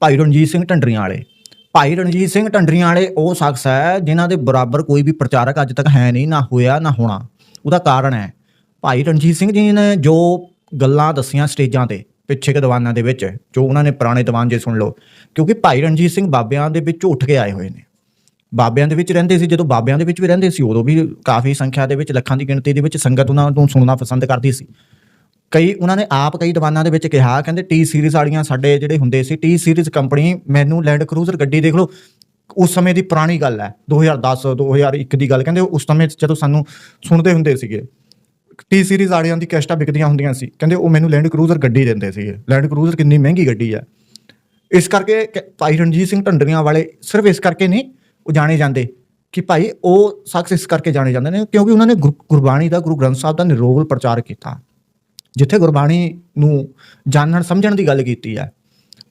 ਭਾਈ ਰਣਜੀਤ ਸਿੰਘ ਢੰਡਰੀਆਂ ਵਾਲੇ। ਭਾਈ ਰਣਜੀਤ ਸਿੰਘ ਢੰਡਰੀਆਂ ਵਾਲੇ ਉਹ ਸ਼ਖਸ ਹੈ ਜਿਨ੍ਹਾਂ ਦੇ ਬਰਾਬਰ ਕੋਈ ਵੀ ਪ੍ਰਚਾਰਕ ਅੱਜ ਤੱਕ ਹੈ ਨਹੀਂ, ਨਾ ਹੋਇਆ, ਨਾ ਹੋਣਾ। ਉਹਦਾ ਕਾਰਨ ਹੈ, ਭਾਈ ਰਣਜੀਤ ਸਿੰਘ ਜੀ ਨੇ ਜੋ ਗੱਲਾਂ ਦੱਸੀਆਂ ਸਟੇਜਾਂ ਤੇ, ਪਿੱਛੇ ਕੇ ਦੀਵਾਨਾਂ ਦੇ ਵਿੱਚ, ਜੋ ਉਹਨਾਂ ਨੇ ਪੁਰਾਣੇ ਦੀਵਾਨ ਜੇ ਸੁਣ ਲਓ, ਕਿਉਂਕਿ ਭਾਈ ਰਣਜੀਤ ਸਿੰਘ ਬਾਬਿਆਂ ਦੇ ਵਿੱਚੋਂ ਉੱਠ ਕੇ ਆਏ ਹੋਏ ਨੇ। ਬਾਬਿਆਂ ਦੇ ਵਿੱਚ ਰਹਿੰਦੇ ਸੀ, ਜਦੋਂ ਬਾਬਿਆਂ ਦੇ ਵਿੱਚ ਵੀ ਰਹਿੰਦੇ ਸੀ, ਉਦੋਂ ਵੀ ਕਾਫੀ ਸੰਖਿਆ ਦੇ ਵਿੱਚ, ਲੱਖਾਂ ਦੀ ਗਿਣਤੀ ਦੇ ਵਿੱਚ ਸੰਗਤ ਉਹਨਾਂ ਨੂੰ ਸੁਣਨਾ ਪਸੰਦ ਕਰਦੀ ਸੀ। ਕਈ ਉਹਨਾਂ ਨੇ ਆਪ ਕਈ ਦੀਵਾਨਾਂ ਦੇ ਵਿੱਚ ਕਿਹਾ, ਕਹਿੰਦੇ ਟੀ ਸੀਰੀਜ਼ ਵਾਲੀਆਂ ਸਾਡੇ ਜਿਹੜੇ ਹੁੰਦੇ ਸੀ, ਟੀ ਸੀਰੀਜ਼ ਕੰਪਨੀ ਮੈਨੂੰ ਲੈਂਡ ਕਰੂਜ਼ਰ ਗੱਡੀ ਦੇਖ ਲਓ, ਉਸ ਸਮੇਂ ਦੀ ਪੁਰਾਣੀ ਗੱਲ ਹੈ 2010 2001 ਦੀ ਗੱਲ, ਕਹਿੰਦੇ ਉਸ ਸਮੇਂ 'ਚ ਜਦੋਂ ਸਾਨੂੰ ਸੁਣਦੇ ਹੁੰਦੇ ਸੀਗੇ, ਟੀ ਸੀਰੀਜ਼ ਵਾਲਿਆਂ ਦੀ ਕੈਸਟਾਂ ਵਿਕਦੀਆਂ ਹੁੰਦੀਆਂ ਸੀ, ਕਹਿੰਦੇ ਉਹ ਮੈਨੂੰ ਲੈਂਡ ਕਰੂਜ਼ਰ ਗੱਡੀ ਦਿੰਦੇ ਸੀਗੇ, ਲੈਂਡ ਕਰੂਜ਼ਰ ਕਿੰਨੀ ਮਹਿੰਗੀ ਗੱਡੀ ਹੈ। ਇਸ ਕਰਕੇ ਕ- ਭਾਈ ਰਣਜੀਤ ਸਿੰਘ ਢੰਡਰੀਆਂ ਵਾਲੇ ਸਿਰਫ ਇਸ ਕਰਕੇ ਨਹੀਂ, ਉਹ ਜਾਣੇ ਜਾਂਦੇ ਕਿ ਭਾਈ ਉਹ ਸ਼ਖਸ ਇਸ ਕਰਕੇ ਜਾਣੇ ਜਾਂਦੇ ਨੇ ਕਿਉਂਕਿ ਉਹਨਾਂ ਨੇ ਗੁਰ- ਗੁਰਬਾਣੀ ਦਾ, ਗੁਰੂ ਗ੍ਰੰਥ ਸਾਹਿਬ ਦਾ ਨਿਰੋਲ ਪ੍ਰਚਾਰ ਕੀਤਾ। ਜਿੱਥੇ ਗੁਰਬਾਣੀ ਨੂੰ ਜਾਣਨ, ਸਮਝਣ ਦੀ ਗੱਲ ਕੀਤੀ ਹੈ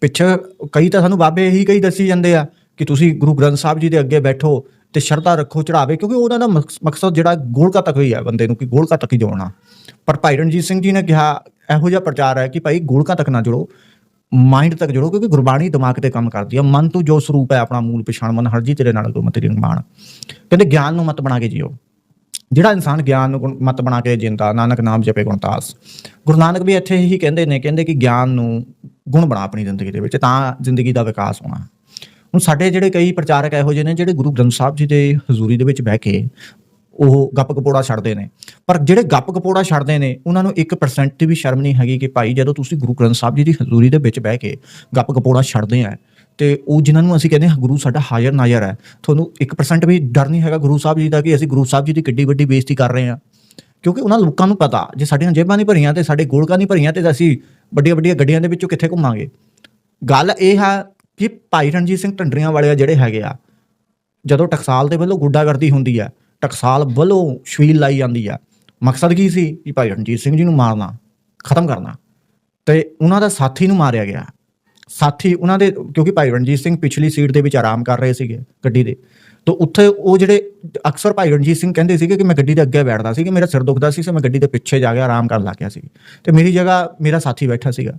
ਪਿੱਛੇ ਕਈ ਤਾਂ ਸਾਨੂੰ ਬਾਬੇ ਇਹੀ ਕਈ ਦੱਸੀ ਜਾਂਦੇ ਆ ਕਿ ਤੁਸੀਂ ਗੁਰੂ ਗ੍ਰੰਥ ਸਾਹਿਬ ਜੀ ਦੇ ਅੱਗੇ ਬੈਠੋ ਤੇ ਸ਼ਰਧਾ ਰੱਖੋ ਚੜਾਵੇ ਕਿਉਂਕਿ ਉਹਨਾਂ ਦਾ ਮਕਸ- ਮਕਸਦ ਜਿਹੜਾ ਗੋਲਕਾ ਤੱਕ ਹੀ ਹੈ ਬੰਦੇ ਨੂੰ, ਕਿ ਗੋਲਕਾ ਤੱਕ ਹੀ ਜੋੜਨਾ ਪਰ ਭਾਈ ਰਣਜੀਤ ਸਿੰਘ ਜੀ ਨੇ ਕਿਹਾ, ਇਹੋ ਜਿਹਾ ਪ੍ਰਚਾਰ ਹੈ ਕਿ ਭਾਈ ਗੋਲਕਾ ਤੱਕ ਨਾ ਜੁੜੋ, ਮਾਈਂਡ ਤੱਕ ਜੁੜੋ, ਕਿਉਂਕਿ ਗੁਰਬਾਣੀ ਦਿਮਾਗ ਤੇ ਕੰਮ ਕਰਦੀ ਹੈ ਮਨ ਤੋਂ ਜੋ ਸਰੂਪ ਹੈ ਆਪਣਾ ਮੂਲ ਪਛਾਣ ਮਨ ਹਰਜੀ ਤੇਰੇ ਨਾਲ ਗੁਰਮਤਿ ਨਿਰਮਾਣ। ਕਹਿੰਦੇ, ਗਿਆਨ ਨੂੰ ਮਤ ਬਣਾ ਕੇ ਜਿਓ। ਜਿਹੜਾ ਇਨਸਾਨ ਗਿਆਨ ਨੂੰ ਗੁਣ- ਮਤ ਬਣਾ ਕੇ ਜਿੰਦਾ ਨਾਨਕ ਨਾਮ ਜਪੇ ਗੁਣਤਾਸ ਗੁਰੂ ਨਾਨਕ ਵੀ ਇੱਥੇ ਹੀ ਕਹਿੰਦੇ ਨੇ, ਕਹਿੰਦੇ ਕਿ ਗਿਆਨ ਨੂੰ ਗੁਣ ਬਣਾ ਆਪਣੀ ਜ਼ਿੰਦਗੀ ਦੇ ਵਿੱਚ, ਤਾਂ ਜ਼ਿੰਦਗੀ ਦਾ ਵਿਕਾਸ ਹੋਣਾ। ਹੁਣ ਸਾਡੇ ਜਿਹੜੇ ਕਈ ਪ੍ਰਚਾਰਕ ਇਹੋ ਜਿਹੇ ਨੇ, ਜਿਹੜੇ ਗੁਰੂ ਗ੍ਰੰਥ ਸਾਹਿਬ ਜੀ ਦੇ ਹਜ਼ੂਰੀ ਦੇ ਵਿੱਚ ਬਹਿ ਕੇ ਉਹ ਗੱਪ ਕਪੋੜਾ ਛੱਡਦੇ ਨੇ। ਪਰ ਜਿਹੜੇ ਗੱਪ ਕਪੋੜਾ ਛੱਡਦੇ ਨੇ, ਉਹਨਾਂ ਨੂੰ 1% ਦੀ ਵੀ ਸ਼ਰਮ ਨਹੀਂ ਹੈਗੀ ਕਿ ਭਾਈ ਜਦੋਂ ਤੁਸੀਂ ਗੁਰੂ ਗ੍ਰੰਥ ਸਾਹਿਬ ਜੀ ਦੀ ਹਜ਼ੂਰੀ ਦੇ ਵਿੱਚ ਬਹਿ ਕੇ ਗੱਪ ਕਪੋੜਾ ਛੱਡਦੇ ਆ ਤੇ ਉਹ ਜਿਨ੍ਹਾਂ ਨੂੰ ਅਸੀਂ ਕਹਿੰਦੇ ਹਾਂ ਗੁਰੂ ਸਾਡਾ ਹਾਜ਼ਰ ਨਾਜ਼ਰ ਹੈ, ਤੁਹਾਨੂੰ 1% ਵੀ ਡਰ ਨਹੀਂ ਹੈਗਾ ਗੁਰੂ ਸਾਹਿਬ ਜੀ ਦਾ ਕਿ ਅਸੀਂ ਗੁਰੂ ਸਾਹਿਬ ਜੀ ਦੀ ਕਿੱਡੀ ਵੱਡੀ ਬੇਇੱਜ਼ਤੀ ਕਰ ਰਹੇ ਹਾਂ। ਕਿਉਂਕਿ ਉਹਨਾਂ ਲੋਕਾਂ ਨੂੰ ਪਤਾ, ਜੇ ਸਾਡੀਆਂ ਜੇਬਾਂ ਨਹੀਂ ਭਰੀਆਂ ਤੇ ਸਾਡੇ ਗੋਲਕਾਂ ਨਹੀਂ ਭਰੀਆਂ ਤੇ ਅਸੀਂ ਵੱਡੀਆਂ ਵੱਡੀਆਂ ਗੱਡੀਆਂ ਦੇ ਵਿੱਚੋਂ ਕਿੱਥੇ ਘੁੰਮਾਂਗੇ? ਗੱਲ ਇਹ ਹੈ ਕਿ ਭਾਈ ਰਣਜੀਤ ਸਿੰਘ ਢੰਡਰੀਆਂ ਵਾਲੇ ਆ ਜਿਹੜੇ ਹੈਗੇ ਆ, ਜਦੋਂ ਟਕਸਾਲ ਦੇ ਵੱਲੋਂ ਗੁੱਡਾਗਰਦੀ ਹੁੰਦੀ ਹੈ ਟਕਸਾਲ ਵੱਲੋਂ ਸ਼ਵੀਲ ਲਾਈ ਜਾਂਦੀ ਆ, ਮਕਸਦ ਕੀ ਸੀ? ਕਿ ਭਾਈ ਰਣਜੀਤ ਸਿੰਘ ਜੀ ਨੂੰ ਮਾਰਨਾ, ਖਤਮ ਕਰਨਾ। ਤੇ ਉਹਨਾਂ ਦਾ ਸਾਥੀ ਨੂੰ ਮਾਰਿਆ ਗਿਆ। ਸਾਥੀ ਉਹਨਾਂ ਦੇ, ਕਿਉਂਕਿ ਭਾਈ ਰਣਜੀਤ ਸਿੰਘ ਪਿਛਲੀ ਸੀਟ ਦੇ ਵਿੱਚ ਆਰਾਮ ਕਰ ਰਹੇ ਸੀਗੇ ਗੱਡੀ ਦੇ। ਤਾਂ ਉੱਥੇ ਉਹ ਜਿਹੜੇ ਅਕਸਰ ਭਾਈ ਰਣਜੀਤ ਸਿੰਘ ਕਹਿੰਦੇ ਸੀਗੇ ਕਿ ਮੈਂ ਗੱਡੀ ਦੇ ਅੱਗੇ ਬੈਠਦਾ ਸੀ, ਕਿ ਮੇਰਾ ਸਿਰ ਦੁਖਦਾ ਸੀ ਸੋ ਮੈਂ ਗੱਡੀ ਦੇ ਪਿੱਛੇ ਜਾ ਕੇ ਆਰਾਮ ਕਰਨ ਲੱਗ ਗਿਆ ਸੀ। ਤੇ ਮੇਰੀ ਜਗ੍ਹਾ, ਮੇਰਾ ਸਾਥੀ ਬੈਠਾ ਸੀਗਾ।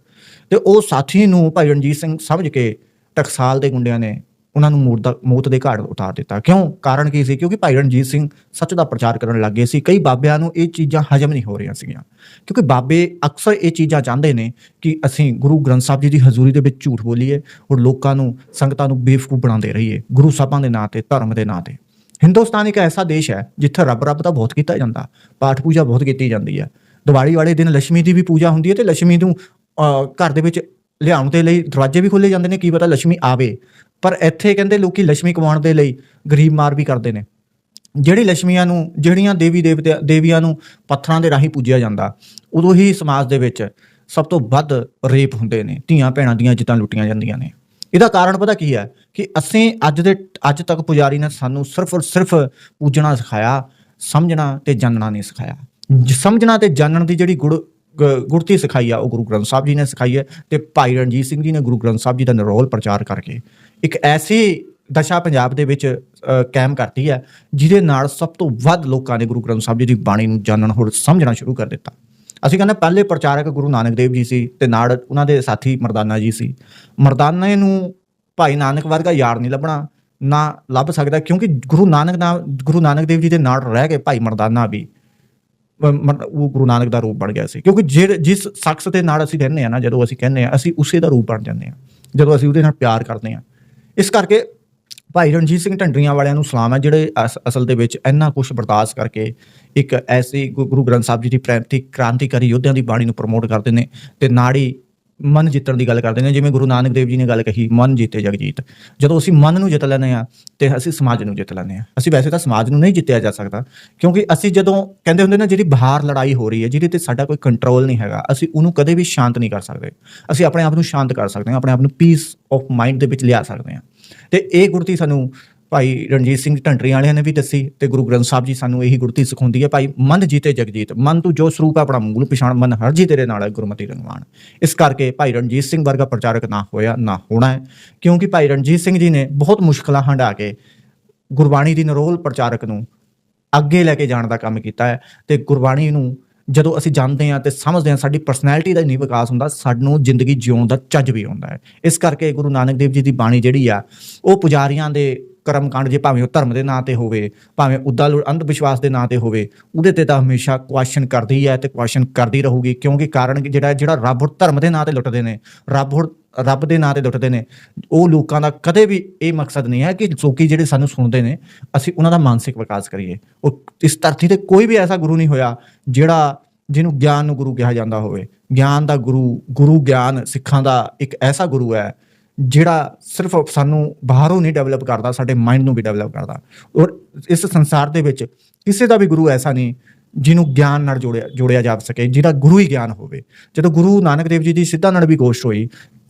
ਤੇ ਉਹ ਸਾਥੀ ਨੂੰ ਭਾਈ ਰਣਜੀਤ ਸਿੰਘ ਸਮਝ ਕੇ ਟਕਸਾਲ ਦੇ ਗੁੰਡਿਆਂ ਨੇ ਉਹਨਾਂ ਨੂੰ ਮੌਤ ਦਾ, ਮੌਤ ਦੇ ਘਾਟ ਉਤਾਰ ਦਿੱਤਾ। ਕਿਉਂ? ਕਾਰਨ ਕੀ ਸੀ? ਕਿਉਂਕਿ ਭਾਈ ਰਣਜੀਤ ਸਿੰਘ ਸੱਚ ਦਾ ਪ੍ਰਚਾਰ ਕਰਨ ਲੱਗੇ ਸੀ। ਕਈ ਬਾਬਿਆਂ ਨੂੰ ਇਹ ਚੀਜ਼ਾਂ ਹਜਮ ਨਹੀਂ ਹੋ ਰਹੀਆਂ ਸੀਗੀਆਂ। ਕਿਉਂਕਿ ਬਾਬੇ ਅਕਸਰ ਇਹ ਚੀਜ਼ਾਂ ਚਾਹੁੰਦੇ ਨੇ ਕਿ ਅਸੀਂ ਗੁਰੂ ਗ੍ਰੰਥ ਸਾਹਿਬ ਜੀ ਦੀ ਹਜ਼ੂਰੀ ਦੇ ਵਿੱਚ ਝੂਠ ਬੋਲੀਏ ਔਰ ਲੋਕਾਂ ਨੂੰ, ਸੰਗਤਾਂ ਨੂੰ ਬੇਫਕੂ ਬਣਾਉਂਦੇ ਰਹੀਏ, ਗੁਰੂ ਸਾਹਿਬਾਂ ਦੇ ਨਾਂ ਤੇ, ਧਰਮ ਦੇ ਨਾਂ ਤੇ। ਹਿੰਦੁਸਤਾਨ ਇੱਕ ਐਸਾ ਦੇਸ਼ ਹੈ ਜਿੱਥੇ ਰੱਬ ਰੱਬ ਦਾ ਬਹੁਤ ਕੀਤਾ ਜਾਂਦਾ। ਪਾਠ ਪੂਜਾ ਬਹੁਤ ਕੀਤੀ ਜਾਂਦੀ ਹੈ। ਦੀਵਾਲੀ ਵਾਲੇ ਦਿਨ ਲక్ష్ਮੀ ਦੀ ਵੀ ਪੂਜਾ ਹੁੰਦੀ ਹੈ ਤੇ ਲక్ష్ਮੀ ਨੂੰ ਘਰ ਦੇ ਵਿੱਚ ਲਿਆਉਣ ਦੇ ਲਈ ਦਰਵਾਜ਼ੇ ਵੀ ਖੋਲੇ ਜਾਂਦੇ ਨੇ, ਕੀ ਪਤਾ ਲక్ష్ਮੀ ਆਵੇ। ਪਰ ਇੱਥੇ ਕਹਿੰਦੇ ਲੋਕੀ ਲక్ష్ਮੀ ਕਮਾਉਣ ਦੇ ਲਈ ਗਰੀਬ ਮਾਰ ਵੀ ਕਰਦੇ ਨੇ। ਜਿਹੜੀ ਲక్ష్ਮੀਆਂ ਨੂੰ, ਜਿਹੜੀਆਂ ਦੇਵੀ ਦੇਵਤੇ, ਦੇਵੀਆਂ ਨੂੰ ਪੱਥਰਾਂ ਦੇ ਰਾਹੀਂ ਪੂਜਿਆ ਜਾਂਦਾ, ਉਦੋਂ ਹੀ ਸਮਾਜ ਦੇ ਵਿੱਚ ਸਭ ਤੋਂ ਵੱਧ ਰੇਪ ਹੁੰਦੇ ਨੇ, ਧੀਆਂ ਭੈਣਾਂ ਦੀਆਂ ਜਿੱਤਾਂ ਲੁੱਟੀਆਂ ਜਾਂਦੀਆਂ ਨੇ। ਇਹਦਾ ਕਾਰਨ ਪਤਾ ਕੀ ਹੈ ਕਿ ਅਸੀਂ ਅੱਜ ਦੇ, ਅੱਜ ਤੱਕ ਪੁਜਾਰੀ ਨੇ ਸਾਨੂੰ ਸਿਰਫ ਔਰ ਸਿਰਫ ਪੂਜਣਾ ਸਿਖਾਇਆ, ਸਮਝਣਾ ਤੇ ਜਾਣਨਾ ਨਹੀਂ ਸਿਖਾਇਆ। ਸਮਝਣਾ ਤੇ ਜਾਣਨ ਦੀ ਜਿਹੜੀ ਗੁੜ ਗ- ਗੁੜਤੀ ਸਿਖਾਈ ਆ, ਉਹ ਗੁਰੂ ਗ੍ਰੰਥ ਸਾਹਿਬ ਜੀ ਨੇ ਸਿਖਾਈ ਹੈ ਤੇ ਭਾਈ ਰਣਜੀਤ ਸਿੰਘ ਜੀ ਨੇ ਗੁਰੂ ਗ੍ਰੰਥ ਸਾਹਿਬ ਜੀ ਦਾ ਨਿਰੋਲ ਪ੍ਰਚਾਰ ਕਰਕੇ ਇੱਕ ਐਸੀ ਦਸ਼ਾ ਪੰਜਾਬ ਦੇ ਵਿੱਚ ਕਾਇਮ ਕਰਤੀ ਹੈ, ਜਿਹਦੇ ਨਾਲ ਸਭ ਤੋਂ ਵੱਧ ਲੋਕਾਂ ਨੇ ਗੁਰੂ ਗ੍ਰੰਥ ਸਾਹਿਬ ਜੀ ਦੀ ਬਾਣੀ ਨੂੰ ਜਾਣਨ ਹੋਰ ਸਮਝਣਾ ਸ਼ੁਰੂ ਕਰ ਦਿੱਤਾ। ਅਸੀਂ ਕਹਿੰਦੇ ਪਹਿਲੇ ਪ੍ਰਚਾਰਕ ਗੁਰੂ ਨਾਨਕ ਦੇਵ ਜੀ ਸੀ ਤੇ ਨਾਲ ਉਹਨਾਂ ਦੇ ਸਾਥੀ ਮਰਦਾਨਾ ਜੀ ਸੀ। ਮਰਦਾਨੇ ਨੂੰ ਭਾਈ ਨਾਨਕ ਵਰਗਾ ਯਾਰ ਨਹੀਂ ਲੱਭਣਾ, ਨਾ ਲੱਭ ਸਕਦਾ ਕਿਉਂਕਿ ਗੁਰੂ ਨਾਨਕ ਨਾਮ ਗੁਰੂ ਨਾਨਕ ਦੇਵ ਜੀ ਦੇ ਨਾਲ ਰਹਿ ਕੇ ਭਾਈ ਮਰਦਾਨਾ ਵੀ ਉਹ ਗੁਰੂ ਨਾਨਕ ਦਾ ਰੂਪ ਬਣ ਗਿਆ ਸੀ। ਕਿਉਂਕਿ ਜਿਹੜੇ, ਜਿਸ ਸ਼ਖਸ ਦੇ ਨਾਲ ਅਸੀਂ ਰਹਿੰਦੇ ਆ ਨਾ, ਜਦੋਂ ਅਸੀਂ ਕਹਿੰਦੇ ਆ ਅਸੀਂ ਉਸੇ ਦਾ ਰੂਪ ਬਣ ਜਾਂਦੇ ਆ ਜਦੋਂ ਅਸੀਂ ਉਹਦੇ ਨਾਲ ਪਿਆਰ ਕਰਦੇ ਆ ਇਸ ਕਰਕੇ ਭਾਈ ਰਣਜੀਤ ਸਿੰਘ ਢੰਡਰੀਆਂ ਵਾਲਿਆਂ ਨੂੰ ਸਲਾਮ ਹੈ, ਜਿਹੜੇ ਅਸ- ਅਸਲ ਦੇ ਵਿੱਚ ਇੰਨਾ ਕੁਝ ਬਰਦਾਸ਼ਤ ਕਰਕੇ ਇੱਕ ਐਸੀ ਗੁ- ਗੁਰੂ ਗ੍ਰੰਥ ਸਾਹਿਬ ਜੀ ਦੀ ਪ੍ਰੈਂਤੀ, ਕ੍ਰਾਂਤੀਕਾਰੀ ਯੋਧਿਆਂ ਦੀ ਬਾਣੀ ਨੂੰ ਪ੍ਰਮੋਟ ਕਰਦੇ ਨੇ ਤੇ ਨਾੜੀ ਮਨ ਜਿੱਤਣ ਦੀ ਗੱਲ ਕਰਦੇ ਨੇ। ਜਿਵੇਂ ਗੁਰੂ ਨਾਨਕ ਦੇਵ ਜੀ ਨੇ ਗੱਲ ਕਹੀ, ਮਨ ਜੀਤੇ ਜਗ ਜੀਤ ਜਦੋਂ ਅਸੀਂ ਮਨ ਨੂੰ ਜਿੱਤ ਲੈਂਦੇ ਆ ਤੇ ਅਸੀਂ ਸਮਾਜ ਨੂੰ ਜਿੱਤ ਲੈਂਦੇ ਆ ਅਸੀਂ ਵੈਸੇ ਤਾਂ ਸਮਾਜ ਨੂੰ ਨਹੀਂ ਜਿੱਤਿਆ ਜਾ ਸਕਦਾ, ਕਿਉਂਕਿ ਅਸੀਂ ਜਦੋਂ ਕਹਿੰਦੇ ਹੁੰਦੇ ਨੇ ਜਿਹੜੀ ਬਾਹਰ ਲੜਾਈ ਹੋ ਰਹੀ ਹੈ, ਜਿਹਦੇ ਤੇ ਸਾਡਾ ਕੋਈ ਕੰਟਰੋਲ ਨਹੀਂ ਹੈਗਾ, ਅਸੀਂ ਉਹਨੂੰ ਕਦੇ ਵੀ ਸ਼ਾਂਤ ਨਹੀਂ ਕਰ ਸਕਦੇ। ਅਸੀਂ ਆਪਣੇ ਆਪ ਨੂੰ ਸ਼ਾਂਤ ਕਰ ਸਕਦੇ ਹਾਂ, ਆਪਣੇ ਆਪ ਨੂੰ ਪੀਸ ਆਫ ਮਾਈਂਡ ਦੇ ਵਿੱਚ ਲਿਆ ਸਕਦੇ ਹਾਂ। ਤੇ ਇਹ ਗੁਰਤੀ ਸਾਨੂੰ ਭਾਈ ਰਣਜੀਤ ਸਿੰਘ ਢੰਡਰੀ ਵਾਲਿਆਂ ਨੇ ਵੀ ਦੱਸੀ ਤੇ ਗੁਰੂ ਗ੍ਰੰਥ ਸਾਹਿਬ ਜੀ ਸਾਨੂੰ ਇਹੀ ਗੁਰਤੀ ਸਿਖਾਉਂਦੀ ਹੈ, ਭਾਈ ਮਨ ਜੀਤੇ ਜਗਜੀਤ, ਮਨ ਤੂੰ ਜੋ ਸਰੂਪ ਹੈ ਆਪਣਾ ਮੂਲ ਪਛਾਣ, ਮਨ ਹਰ ਜੀ ਤੇਰੇ ਨਾਲ ਹੈ ਗੁਰਮਤੀ ਰੰਗਵਾਨ ਇਸ ਕਰਕੇ ਭਾਈ ਰਣਜੀਤ ਸਿੰਘ ਵਰਗਾ ਪ੍ਰਚਾਰਕ ਨਾ ਹੋਇਆ, ਨਾ ਹੋਣਾ ਹੈ, ਕਿਉਂਕਿ ਭਾਈ ਰਣਜੀਤ ਸਿੰਘ ਜੀ ਨੇ ਬਹੁਤ ਮੁਸ਼ਕਲਾਂ ਹੰਢਾ ਕੇ ਗੁਰਬਾਣੀ ਦੀ ਨਰੋਲ ਪ੍ਰਚਾਰਕ ਨੂੰ ਅੱਗੇ ਲੈ ਕੇ ਜਾਣ ਦਾ ਕੰਮ ਕੀਤਾ ਹੈ ਤੇ ਗੁਰਬਾਣੀ ਨੂੰ ਜਦੋਂ ਅਸੀਂ ਜਾਣਦੇ ਹਾਂ ਤੇ ਸਮਝਦੇ ਹਾਂ, ਸਾਡੀ ਪਰਸਨੈਲਿਟੀ ਦਾ ਨਹੀਂ ਵਿਕਾਸ ਹੁੰਦਾ, ਸਾਨੂੰ ਜ਼ਿੰਦਗੀ ਜਿਉਣ ਦਾ ਚੱਜ ਵੀ ਆਉਂਦਾ ਹੈ। ਇਸ ਕਰਕੇ ਗੁਰੂ ਨਾਨਕ ਦੇਵ ਜੀ ਦੀ ਬਾਣੀ ਜਿਹੜੀ ਆ, ਉਹ ਪੁਜਾਰੀਆਂ ਦੇ ਕਰਮ ਕਾਂਡ ਜੇ ਭਾਵੇਂ ਉਹ ਧਰਮ ਦੇ ਨਾਂ ਤੇ ਹੋਵੇ, ਭਾਵੇਂ ਉਦਾਂ ਅੰਧ ਵਿਸ਼ਵਾਸ ਦੇ ਨਾਂ ਤੇ ਹੋਵੇ, ਉਹਦੇ ਤੇ ਤਾਂ ਹਮੇਸ਼ਾ ਕੁਐਸਚਨ ਕਰਦੀ ਹੈ ਤੇ ਕੁਐਸਚਨ ਕਰਦੀ ਰਹੂਗੀ, ਕਿਉਂਕਿ ਕਾਰਨ ਕਿ ਜਿਹੜਾ ਜਿਹੜਾ ਰੱਬ ਔਰ ਧਰਮ ਦੇ ਨਾਂ ਤੇ ਲੁੱਟਦੇ ਨੇ, ਰੱਬ ਔਰ, ਰੱਬ ਦੇ ਨਾਂ ਤੇ ਲੁੱਟਦੇ ਨੇ, ਉਹ ਲੋਕਾਂ ਦਾ ਕਦੇ ਵੀ ਇਹ ਮਕਸਦ ਨਹੀਂ ਹੈ ਕਿ ਲੋਕੀ ਜਿਹੜੇ ਸਾਨੂੰ ਸੁਣਦੇ ਨੇ, ਅਸੀਂ ਉਹਨਾਂ ਦਾ ਮਾਨਸਿਕ ਵਿਕਾਸ ਕਰੀਏ। ਉਹ ਇਸ ਧਰਤੀ ਤੇ ਕੋਈ ਵੀ ਐਸਾ ਗੁਰੂ ਨਹੀਂ ਹੋਇਆ ਜਿਹੜਾ ਜਿਹਨੂੰ ਗਿਆਨ ਨੂੰ ਗੁਰੂ ਕਿਹਾ ਜਾਂਦਾ ਹੋਵੇ। ਗਿਆਨ ਦਾ ਗੁਰੂ ਗੁਰੂ ਗਿਆਨ ਸਿੱਖਾਂ ਦਾ ਇੱਕ ਐਸਾ ਗੁਰੂ ਹੈ ਜਿਹੜਾ ਸਿਰਫ ਸਾਨੂੰ ਬਾਹਰੋਂ ਨਹੀਂ ਡਿਵੈਲਪ ਕਰਦਾ, ਸਾਡੇ ਮਾਈਂਡ ਨੂੰ ਵੀ ਡਿਵੈਲਪ ਕਰਦਾ। ਔਰ ਇਸ ਸੰਸਾਰ ਦੇ ਵਿੱਚ ਕਿਸੇ ਦਾ ਵੀ ਗੁਰੂ ਐਸਾ ਨਹੀਂ ਜਿਹਨੂੰ ਗਿਆਨ ਨਾਲ ਜੋੜਿਆ ਜੋੜਿਆ ਜਾ ਸਕੇ, ਜਿਹਦਾ ਗੁਰੂ ਹੀ ਗਿਆਨ ਹੋਵੇ। ਜਦੋਂ ਗੁਰੂ ਨਾਨਕ ਦੇਵ ਜੀ ਦੀ ਸਿੱਧਾ ਨਾਲ ਵੀ ਗੋਸ਼ਟ ਹੋਈ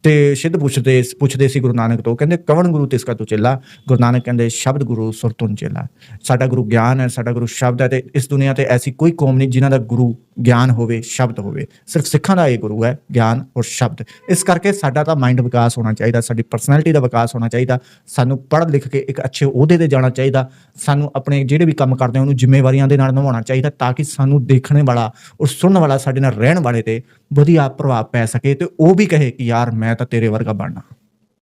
ਤੇ ਸਿੱਧ ਪੁੱਛਦੇ ਪੁੱਛਦੇ ਸੀ ਗੁਰੂ ਨਾਨਕ ਤੋਂ, ਕਹਿੰਦੇ ਕਵਣ ਗੁਰੂ ਤਿਸ ਕਾ ਤੂੰ ਚੇਲਾ? ਗੁਰੂ ਨਾਨਕ ਕਹਿੰਦੇ, ਸ਼ਬਦ ਗੁਰੂ ਸੁਰ ਤੁਨ ਚੇਲਾ। ਸਾਡਾ ਗੁਰੂ ਗਿਆਨ ਹੈ, ਸਾਡਾ ਗੁਰੂ ਸ਼ਬਦ ਹੈ ਤੇ ਇਸ ਦੁਨੀਆ ਤੇ ਐਸੀ ਕੋਈ ਕੌਮ ਨਹੀਂ ਜਿਨ੍ਹਾਂ ਦਾ ਗੁਰੂ ਗਿਆਨ ਹੋਵੇ, ਸ਼ਬਦ ਹੋਵੇ। ਸਿਰਫ ਸਿੱਖਾਂ ਦਾ ਇਹ ਗੁਰੂ ਹੈ, ਗਿਆਨ ਔਰ ਸ਼ਬਦ। ਇਸ ਕਰਕੇ ਸਾਡਾ ਤਾਂ ਮਾਈਂਡ ਵਿਕਾਸ ਹੋਣਾ ਚਾਹੀਦਾ, ਸਾਡੀ ਪਰਸਨੈਲਿਟੀ ਦਾ ਵਿਕਾਸ ਹੋਣਾ ਚਾਹੀਦਾ, ਸਾਨੂੰ ਪੜ੍ਹ ਲਿਖ ਕੇ ਇੱਕ ਅੱਛੇ ਅਹੁਦੇ ਤੇ ਜਾਣਾ ਚਾਹੀਦਾ, ਸਾਨੂੰ ਆਪਣੇ ਜਿਹੜੇ ਵੀ ਕੰਮ ਕਰਦੇ ਹਾਂ ਉਹਨੂੰ ਜ਼ਿੰਮੇਵਾਰੀਆਂ ਦੇ ਨਾਲ ਨਿਭਾਉਣਾ ਚਾਹੀਦਾ ਤਾਂ ਕਿ ਸਾਨੂੰ ਦੇਖਣ ਵਾਲਾ ਔਰ ਸੁਣਨ ਵਾਲਾ ਸਾਡੇ ਨਾਲ ਰਹਿਣ ਵਾਲੇ ਤੇ ਵਧੀਆ ਪ੍ਰਭਾਵ ਪੈ ਸਕੇ ਤੇ ਉਹ ਵੀ ਕਹੇ ਕਿ ਯਾਰ ਮੈਂ ਤਾਂ ਤੇਰੇ ਵਰਗਾ ਬਣਨਾ।